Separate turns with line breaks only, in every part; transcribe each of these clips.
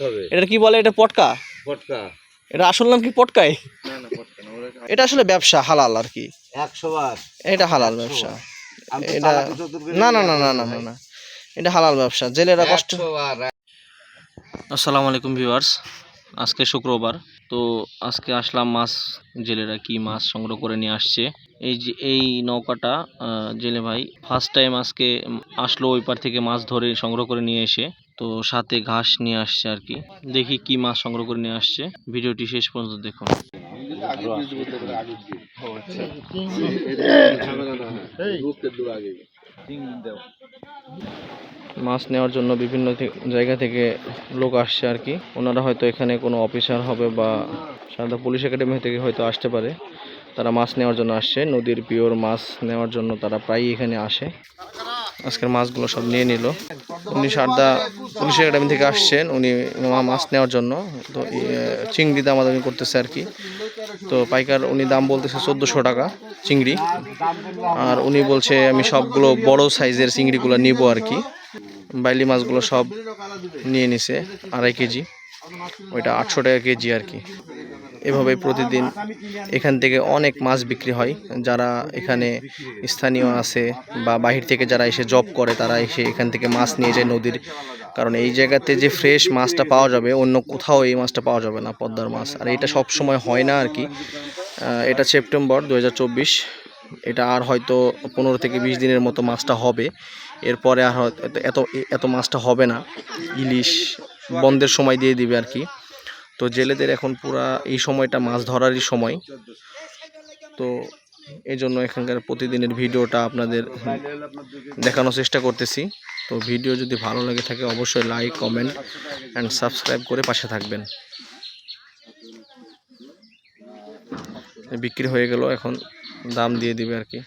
হবে।
এটা কি বলে? এটা পটকা?
ফটকা
এটা আসল নাম কি পটকাই
না না ফটকা
এটা আসলে ব্যবসা হালাল আর কি। এটা হালাল ব্যবসা। এটা না না না না না না এটা হালাল ব্যবসা। জেলেরা কষ্ট আসসালামু আলাইকুম ভিউয়ার্স। আজকে শুক্রবার। তো আজকে আসলাম মাছ জেলেরা কি মাছ সংগ্রহ করে নিয়ে আসছে। এই যে এই নৌকাটা আহ, জেলে ভাই ফার্স্ট টাইম আজকে আসলো ওই পার থেকে মাছ ধরে সংগ্রহ করে নিয়ে এসে। তো সাথে ঘাস নিয়ে আসছে আর কি। দেখি কি মাছ সংগ্রহ করে নিয়ে আসছে। ভিডিওটি শেষ পর্যন্ত দেখুন। মাছ নেওয়ার জন্য বিভিন্ন জায়গা থেকে লোক আসছে আর কি। ওনারা হয়তো এখানে কোনো অফিসার হবে বা সারদা পুলিশ একাডেমি থেকে হয়তো আসতে পারে। তারা মাছ নেওয়ার জন্য আসছে। নদীর পিওর মাছ নেওয়ার জন্য তারা প্রায়ই এখানে আসে। আজকের মাছগুলো সব নিয়ে নিল। উনি সারদা পুলিশ একাডেমি থেকে আসছেন, উনি মাছ নেওয়ার জন্য। তো চিংড়ি দাম আদামি করতেছে আর কি। তো পাইকার উনি দাম বলতেছে চোদ্দোশো টাকা চিংড়ি। আর উনি বলছে, আমি সবগুলো বড় সাইজের চিংড়িগুলো নিব আর কি। বাইলি মাছগুলো সব নিয়ে নিছে, আড়াই কেজি। ওইটা আটশো টাকা কেজি আর কি। এভাবে প্রতিদিন এখান থেকে অনেক মাছ বিক্রি হয়। যারা এখানে স্থানীয় আছে বা বাহির থেকে যারা এসে জব করে, তারা এসে এখান থেকে মাছ নিয়ে যায় নদীর। কারণ এই জায়গাতে যে ফ্রেশ মাছটা পাওয়া যাবে, অন্য কোথাও এই মাছটা পাওয়া যাবে না, পদ্মার মাছ। আর এটা সব সময় হয় না আর কি। এটা সেপ্টেম্বর দু হাজার চব্বিশ। এটা আর হয়তো পনেরো থেকে বিশ দিনের মতো মাছটা হবে। এরপরে আর এত এত মাছটা হবে না। ইলিশ বন্ধের সময় দিয়ে দিবে আর কি। তো জেলেদের এখন পুরা এই সময়টা মাছ ধরারই সময়। তো এই জন্য এখানকার প্রতিদিনের ভিডিওটা আপনাদের দেখানোর চেষ্টা করতেছি। তো ভিডিও যদি ভালো লাগে থাকে অবশ্যই লাইক কমেন্ট অ্যান্ড সাবস্ক্রাইব করে পাশে থাকবেন। বিক্রি হয়ে গেল, এখন দাম দিয়ে দিবে আর কি।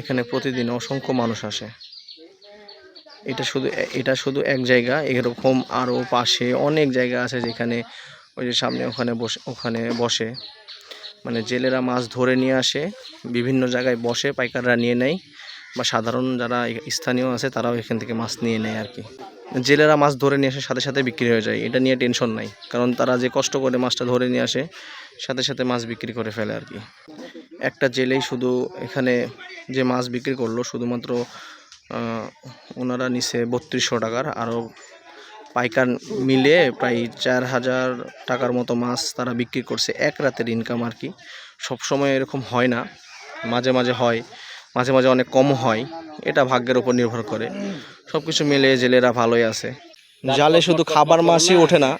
এখানে প্রতিদিন অসংখ্য মানুষ আসে। এটা শুধু এটা শুধু এক জায়গা, এরকম আরও পাশে অনেক জায়গা আছে যেখানে ওই যে সামনে ওখানে বসে ওখানে বসে। মানে জেলেরা মাছ ধরে নিয়ে আসে, বিভিন্ন জায়গায় বসে, পাইকাররা নিয়ে নেয়, বা সাধারণ যারা স্থানীয় আছে তারাও এখান থেকে মাছ নিয়ে নেয় আর কি। জেলেরা মাছ ধরে নিয়ে আসে সাথে সাথে বিক্রি হয়ে যায়, এটা নিয়ে টেনশন নাই। কারণ তারা যে কষ্ট করে মাছটা ধরে নিয়ে আসে, সাথে সাথে মাছ বিক্রি করে ফেলে আর কি। একটা জেলেই শুধু এখানে যে মাছ বিক্রি করল, শুধুমাত্র ওনারা নিছে বত্রিশশো টাকার আরও পাইকার মিলে প্রায় চার হাজার টাকার মতো মাছ তারা বিক্রি করছে, এক রাতের ইনকাম আর কি। সবসময় এরকম হয় না, মাঝে মাঝে হয়, মাঝে মাঝে অনেক কম হয়, এটা ভাগ্যের উপর নির্ভর করে। সব কিছু মিলে জেলেরা ভালোই আছে। জালে শুধু খাবার মাছই ওঠে না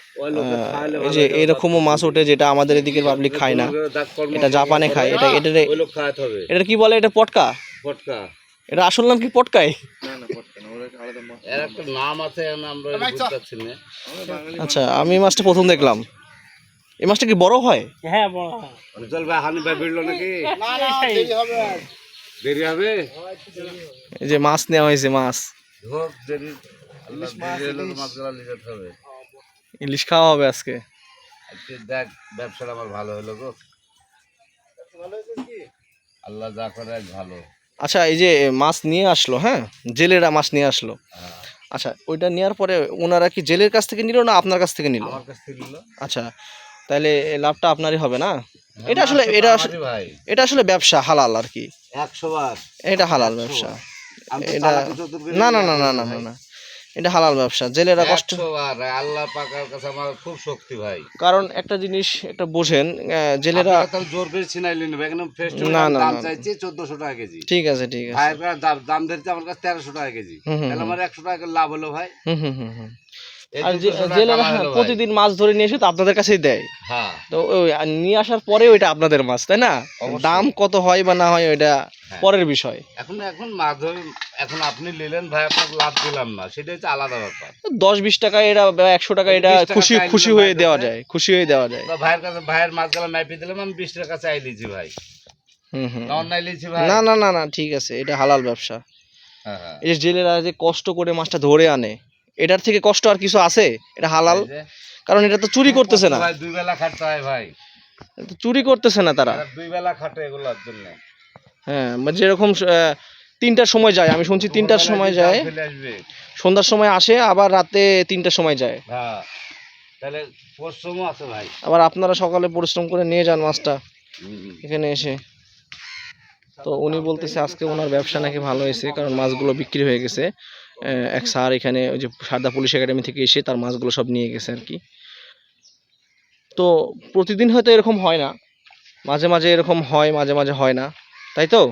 এই যে এরকমও মাছ ওঠে যেটা আমাদের এদিকে পাবলিক খায় না। এটা জাপানে খায়, এটা এটা এটা কি বলে? এটা পটকা?
ফটকা
এটা আসল নাম কি পটকাই
না না ফটকা না ওরা আলাদা মাছ এর একটা নাম আছে এর নাম আমরা বুঝতে পারছি না।
আচ্ছা আমি এই মাছটা প্রথম দেখলাম। এই মাছটা কি বড় হয়?
চল ভাই হানি ভাই বেরলো নাকি? দেরি হবে।
এই যে মাছ নেওয়া হয়েছে মাছ। ইলিশ খাওয়া হবে আজকে।
আজকে দেখ ব্যবসাটা আমার ভালো হলো গো। আল্লাহ যা করে ভালো।
আচ্ছা এই যে মাছ নিয়ে আসলো হ্যাঁ? জেলেরা মাছ নিয়ে আসলো।
হ্যাঁ।
আচ্ছা ওইটা নেওয়ার পরে ওনারা কি জেলের কাছ থেকে নিল না আপনার কাছ থেকে নিল? আচ্ছা তাহলে লাভটা আপনারই হবে না? এটা আসলে এটা এটা আসলে ব্যবসা হালাল আর কি। এটা হালাল ব্যবসা। এটা না না না না না না এটা হালাল ব্যবসা। জেলেরা কষ্ট
আল্লাহ পাকার কাছে আমার খুব শক্তি ভাই।
কারণ একটা জিনিস একটা বোঝেন জেলেরা
জোর করে ছিনাইলে নেবে একদম ফ্রেশ
না, না,
দাম। চাইছে চোদ্দশো টাকা কেজি।
ঠিক আছে ঠিক আছে।
ভাইয়ের কাছে দাম- দাম ধরছে আমার কাছে তেরোশো টাকা কেজি। তাহলে আমার একশো টাকা করে লাভ হলো ভাই।
হুম হুম হুম। আর যে
1400 টাকা
জেলেরা। প্রতিদিন মাছ ধরে নিয়ে এসে তো আপনাদের কাছেই দেয়।
হ্যাঁ।
তো নিয়ে আসার পরে ওইটা আপনাদের মাছ তাই না? দাম কত হয় বা না হয় ওইটা
হ্যাঁ।
পরের বিষয়।
এখন এখন মাছ ধরে এখন আপনি নিলেন ভাই আপনাকে লাভ দিলাম না সেটা হচ্ছে আলাদা ব্যাপার।
দশ বিশ টাকা এটা একশো টাকা এটা খুশি খুশি হয়ে দেওয়া যায় খুশি হয়ে দেওয়া যায়।
ভাইয়ের কাছে ভাইয়ের মাছগুলো মাইপে দিলাম আমি বিশ টাকা চাই লিছি ভাই। না
না না না ঠিক আছে এটা হালাল ব্যবসা।
হ্যাঁ।
এই জেলেরা যে কষ্ট করে মাছটা ধরে আনে এটার থেকে কষ্ট আর কিছু আছে? এটা হালাল? কারণ এটা তো চুরি করতেছে না।
ভাই দুই বেলা খাটতে হয় ভাই।
তো চুরি করতেছে না তারা।
এরা দুই বেলা খাটে এগুলোর জন্য।
হ্যাঁ যেরকম তিনটার সময় যায়। আমি শুনছি তিনটার সময় যায়। সন্ধ্যার সময় আসে আবার রাতে তিনটার সময় যায়।
হ্যাঁ। তাহলে পরিশ্রমও আছে ভাই।
আবার আপনারা সকালে পরিশ্রম করে নিয়ে যান মাছটা। এখানে এসে। তো উনি বলতেছে আজকে ওনার ব্যবসা নাকি ভালো হয়েছে কারণ মাছগুলো বিক্রি হয়ে গেছে। এক স্যার এখানে ওই যে সারদা পুলিশ একাডেমি থেকে এসে তার মাছগুলো সব নিয়ে গেছে আর কি। তো প্রতিদিন হয়তো এরকম হয় না। মাঝে মাঝে এরকম হয়, মাঝে মাঝে হয় না। তাই তো?